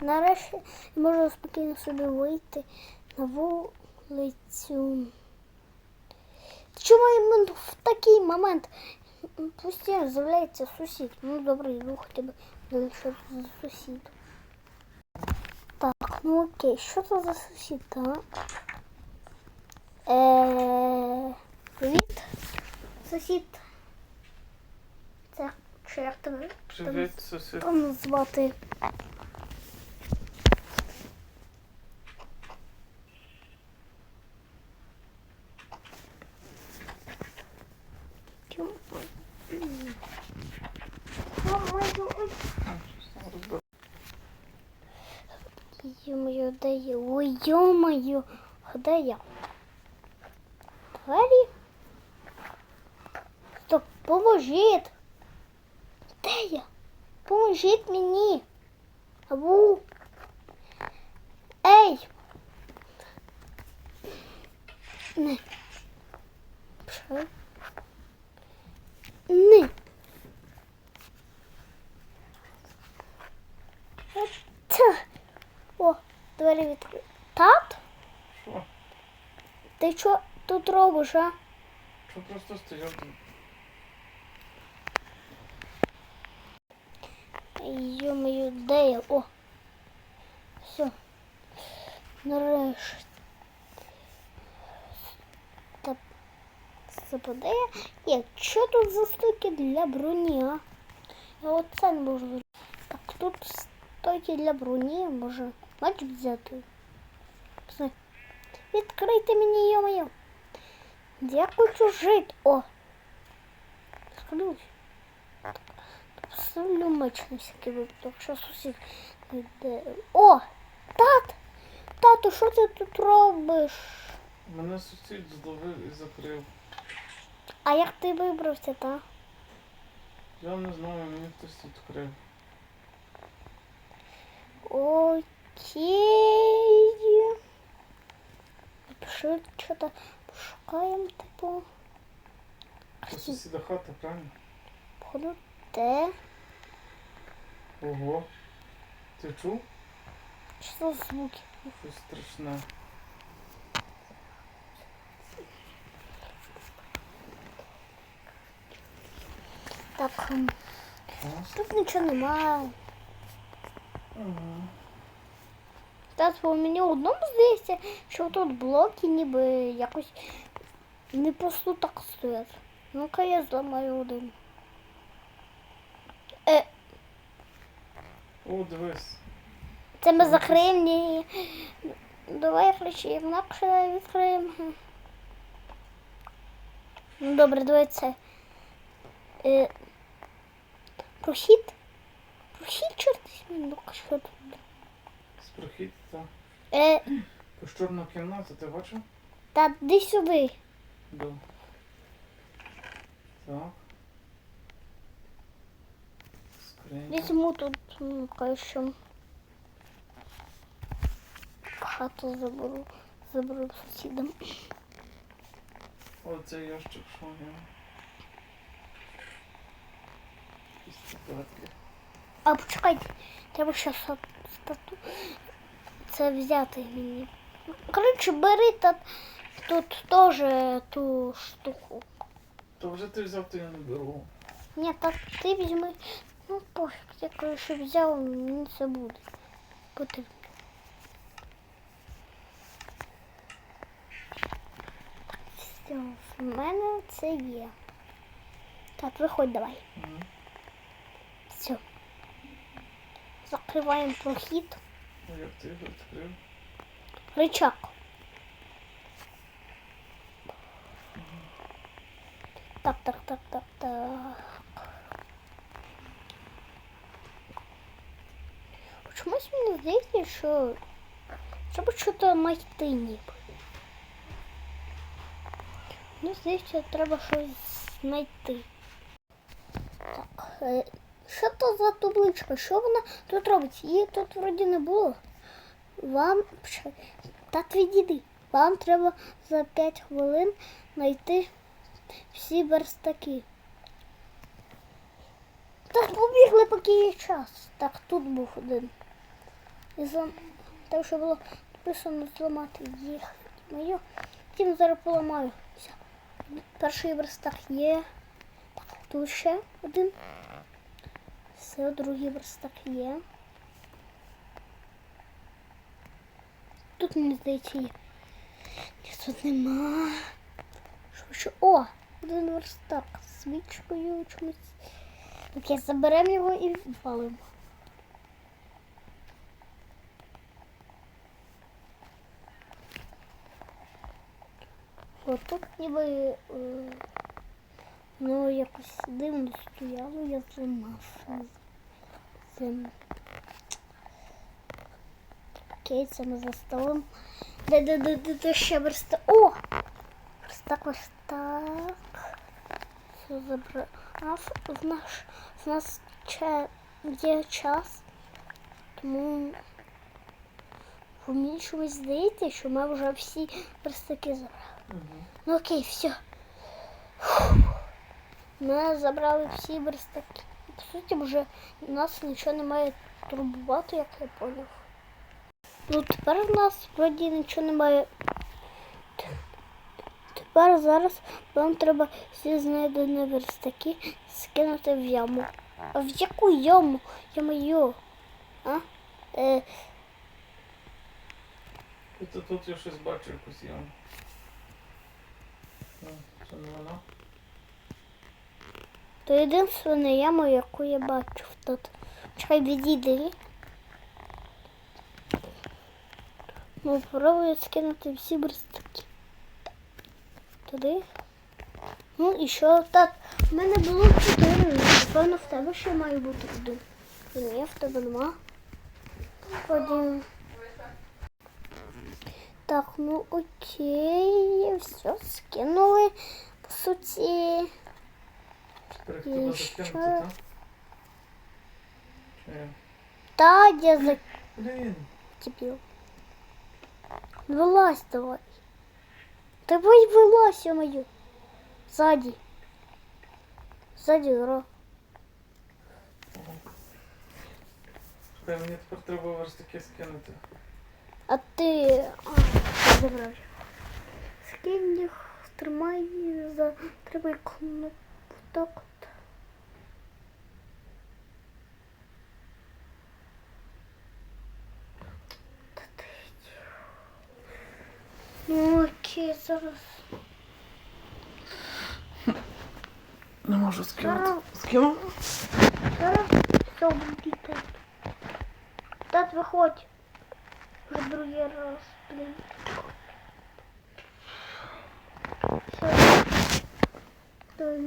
Нарешті можу спокійно собі вийти на вулицю. Чому в такий момент постійно з'являється сусід? Ну добре, йду хоча б це за сусід. Так, ну окей, що це за сусід, так? Е, Привіт, сусід. Це тебе Привіт, сусід. звати? Чому? Ой-ой-ой. Ё-моё, де я? Ой, ё-моё, де я? Двері? Стоп, поможіть! Де я? Поможіть мені! Абу! Ей! Не. Що? Не. Двері відкрили. Тат? Що? Ти що тут робиш, а? Що просто стояв тут? Ё-моё, де я? О. Все. Нарешті. Та западе. Є, що тут за стойки для броні, а? Я оце не можу. Так, тут стойки для броні, може. Мач взяти. Все. Відкрийте мені, йо-моє. Я хочу жити? О. Меч на всякий випадок, що сусід йде. О! Тат! Тату, що ти тут робиш? Мене сусід зловив і закрив. А як ти вибрався, та? Я не знаю, мені хтось відкрив. Окей. Напиши, що-то пошукаємо, типу. Сусіда хата, правильно? Походу, те. Ого. Ти чув? Що за звуки? Щось страшне. Так, тут нічого немає. Ага. Та мені одному здається, що тут блоки ніби якось не просто так стоять. Ну-ка я зламаю один. Е, О, дивись. це ми закриємо. Давай ключі інакше відкриємо. Ну добре, давай це. Е, прохід? Прохід, чорт, ну що тут? З прохід, та. Е, Чорна кімната, ти бачив? та де сюди. Да. Так. Скринька. Візьму тут ну, кое-що. Хату заберу, заберу сусідам. Оце ящик, що я. Якісь цукерки. А почекайте, треба ще са- стату це взяти мені. Коротше, бери та тут теж ту штуку. То вже ти взяв, то я не беру. Ні, так ти візьми. Ну пофіг, я коротше взяв, мені це буде. Потрібно. Все, в мене це є. Так, виходь давай. Мгм. Все. Закриваємо прохід. Ну як ти його відкрив? Рычаг. Так, так, так, так, так. Чомусь мені здається, що треба щось знайти ніби. Мені здається, треба щось знайти. Так, е, що то за табличка? Що вона тут робить? Її тут вроді не було. Вам так відійди. Вам треба за 5 хвилин знайти всі верстаки. Так побігли, поки є час. Так, тут був один. І злам... Там, що було написано зламати їх. Мою. Тим зараз поламаю. Все. Перший верстак є. Так, тут ще один. Все, другий верстак є. Тут мені здається є. Ні, тут нема. Що ще? О! Один верстак з свічкою чомусь. Окей, заберемо його і валимо. От тут ніби е, воно якось дивно стояло, я зламав. Це ми за столом. Де, де, де, де ще верстак? О! Верстак, верстак. Все забрав. В наш, в нас ча, є час, тому мені чомусь здається, що ми вже всі верстаки забрали. Угу. Ну окей, все. Ми забрали всі верстаки. По суті, вже нас нічого не має турбувати, як я поняв. Ну тепер у нас вроді нічого немає. Тепер зараз вам треба всі знайдені верстаки скинути в яму. А в яку яму? Я А? Е, Це тут я щось бачу якусь яму. Ну, Це не вона. То єдинственна яма, яку я бачу тут. Чекай, відійди. Ну, пробую скинути всі верстаки. Туди. Ну і що так? У мене було чотири. Напевно, в тебе ще має бути один. Ні, в тебе нема. Один. Так, ну окей, все, скинули. По суті. Тепер так? Та я Блін. закипів. Вилазь давай. Давай вилазь, мою. Сзади. Сзади, Ро. Чекай, мені тепер треба верстаки скинути. А ти. А, забрав. Скинь їх, тримай за. Тримай кнопку. Ну окей, зараз. Не можу скинути. Скину? Зараз все буде так. Тат, виходь. Вже другий раз, блін. Все. То,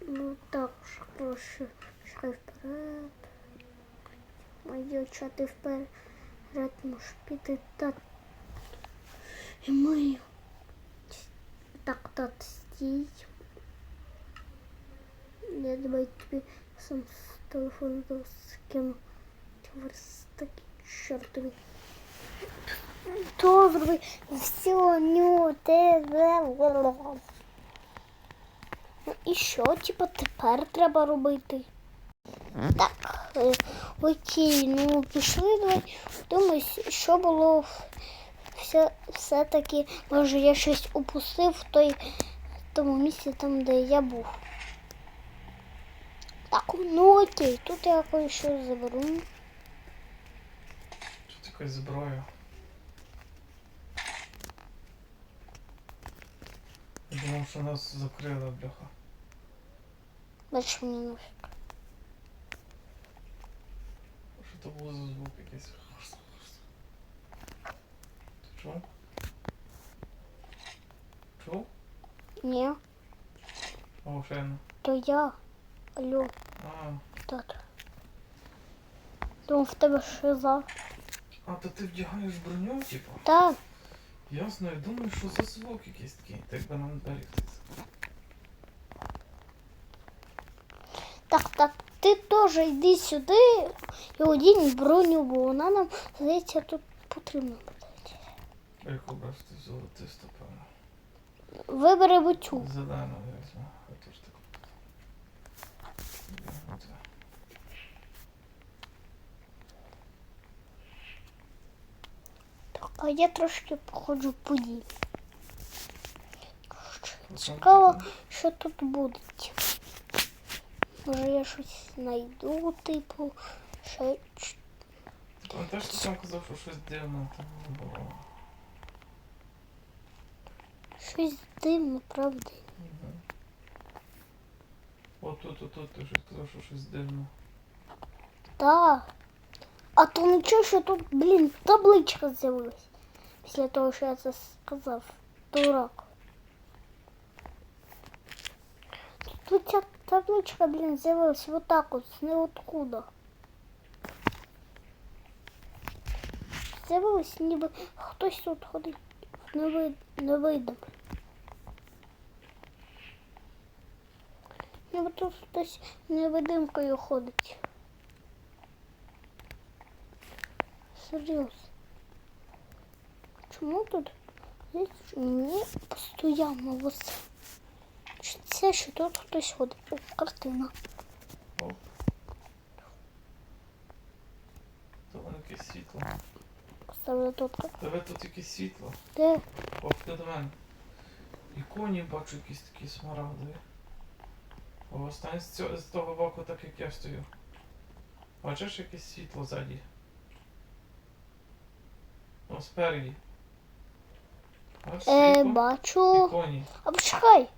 ну так, вже проще. Шукай вперед. Мої дівчата вперед можеш піти так. І ми. Так, тат, стій. Я давай тобі сам з телефону скину. Верстаки чортові. То зроби все, ню, те, Ну що, типа, тепер треба робити? Так, е, окей, ну пішли давай. Думаю, що було все, все-таки, може я щось упустив в той тому місці, там, де я був. Так, ну окей, тут я кое-що заберу. Що таке зброя? Я думав, що нас закрили, бляха. Бачиш мені нафіг. Що то було за звук якийсь? Чув? Чув? Ні, О, ще то я. Алло, А, тато. Думав, в тебе шиза. а, то ти вдягаєш броню, типу? Так, Ясно, я думаю, що за звук якийсь такий. Так би нам хтось. так, так. Ти теж йди сюди і одінь броню, бо вона нам, здається, тут потрібна буде. Як обрати золотисто, певно. Вибери бутю. Зелено візьму. Ж так. А я трошки походжу по дім. Цікаво, що тут буде. Може я щось знайду, типу, ще пам'ятаєш, ти сам казав, що щось дивне там було. щось дивне, правда. Мгм. От тут, от тут, ти вже сказав, що щось дивне. Так. А то нічого, що тут, блін, табличка з'явилась. Після того, що я це сказав. Дурак. Тут ця табличка, блін, з'явилась вот так от, з ниоткуда. З'явилась, ніби хтось тут ходить. Не, вид, не видно. Ніби тут хтось невидимкою ходить. Серйозно. Чому тут мені постійно ось чи це, що тут хтось ходить? О, картина. Воно якесь світло. Тут картину. Тебе тут якесь світло. Де? Оп, ти до мене. І коні бачу якісь такі смарагдові. О, стань з, цього, з того боку, так як я стою. Бачиш якесь світло ззаді? О, спереді. Бачиш Е, світло? І бачу. коні. А почекай.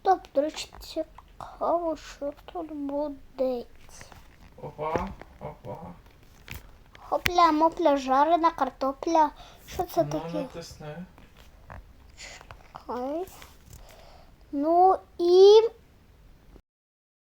Стоп, до речі, цікаво, що тут буде. Опа, опа. Хопля, мопля, жарена картопля. Що це ну, таке? натисни. Хай. Ну і